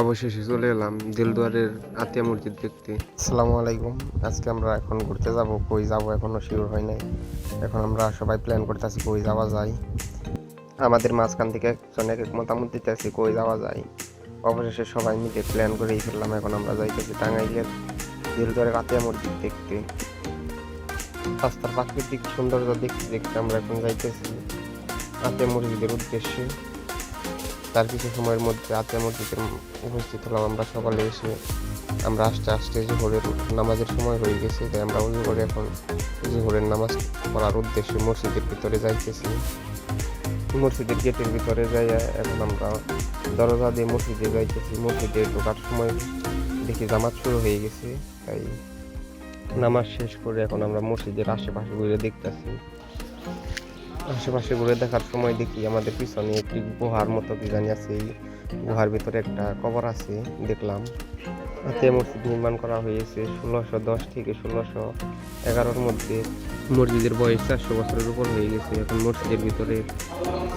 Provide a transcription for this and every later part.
অবশেষে চলে এলাম দিলদুয়ারের আতিয়া মসজিদ দেখতে। আসসালামু আলাইকুম। আজকে আমরা এখন ঘুরতে যাব, কই যাব এখনও শিওর হয় নাই। এখন আমরা সবাই প্ল্যান করতেছি কই যাওয়া যায়। আমাদের মাঝখান থেকে একজন এক মতামত দিতেছি কই যাওয়া যায়। অবশেষে সবাই মিলে প্ল্যান করেই ফেললাম, এখন আমরা যাইতেছি টাঙ্গাইলের দিলদুয়ারের আতিয়া মসজিদ দেখতে। রাস্তার প্রাকৃতিক সৌন্দর্য দেখতে দেখতে আমরা এখন যাইতেছি আতিয়া মসজিদের উদ্দেশ্যে। তার কিছু সময়ের মধ্যে আতিয়া মসজিদের উপস্থিত হলাম, আমরা সকালে এসে আমরা আস্তে আস্তে জোহরের নামাজের সময় হয়ে গেছে, তাই আমরা উজু করে এখন জোহরের নামাজ পড়ার উদ্দেশ্যে মসজিদের ভিতরে যাইতেছি। মসজিদের গেটের ভিতরে যাই এখন আমরা দরজা দিয়ে মসজিদে যাইতেছি। মসজিদে ঢোকার সময় দেখি জামাত শুরু হয়ে গেছে, তাই নামাজ শেষ করে এখন আমরা মসজিদের আশেপাশে ঘুরে দেখতেছি। আশেপাশে ঘুরে দেখার সময় দেখি আমাদের পিছনে একটি গুহার মতো কি জানি আছে। এই গুহার ভিতরে একটা কবর আছে, দেখলাম। হাতে মসজিদ নির্মাণ করা হয়েছে ষোলোশো দশ থেকে ষোলোশো এগারোর মধ্যে। মসজিদের বয়স চারশো বছরের উপর হয়ে গেছে। এখন মসজিদের ভিতরে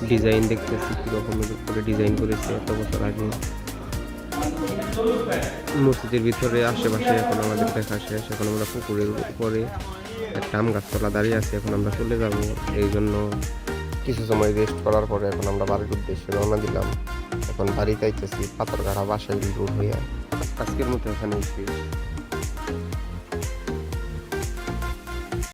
ডিজাইন দেখতেছি, কীরকমের উপরে ডিজাইন করেছে, এত বছর আগে। মসজিদের ভিতরে, আশেপাশে এখন আমাদের দেখা শেষ। এখন আমরা পুকুরের উপরে একটা আম গাছতলা দাঁড়িয়ে আছে, এখন আমরা চলে যাব। এই জন্য কিছু সময় রেস্ট করার পরে এখন আমরা বাড়ির উদ্দেশ্যে রওনা দিলাম। এখন বাড়িতে আইতেছি পাথরঘাড়া বাসায় রুট হয়ে আজকের মতো এখানে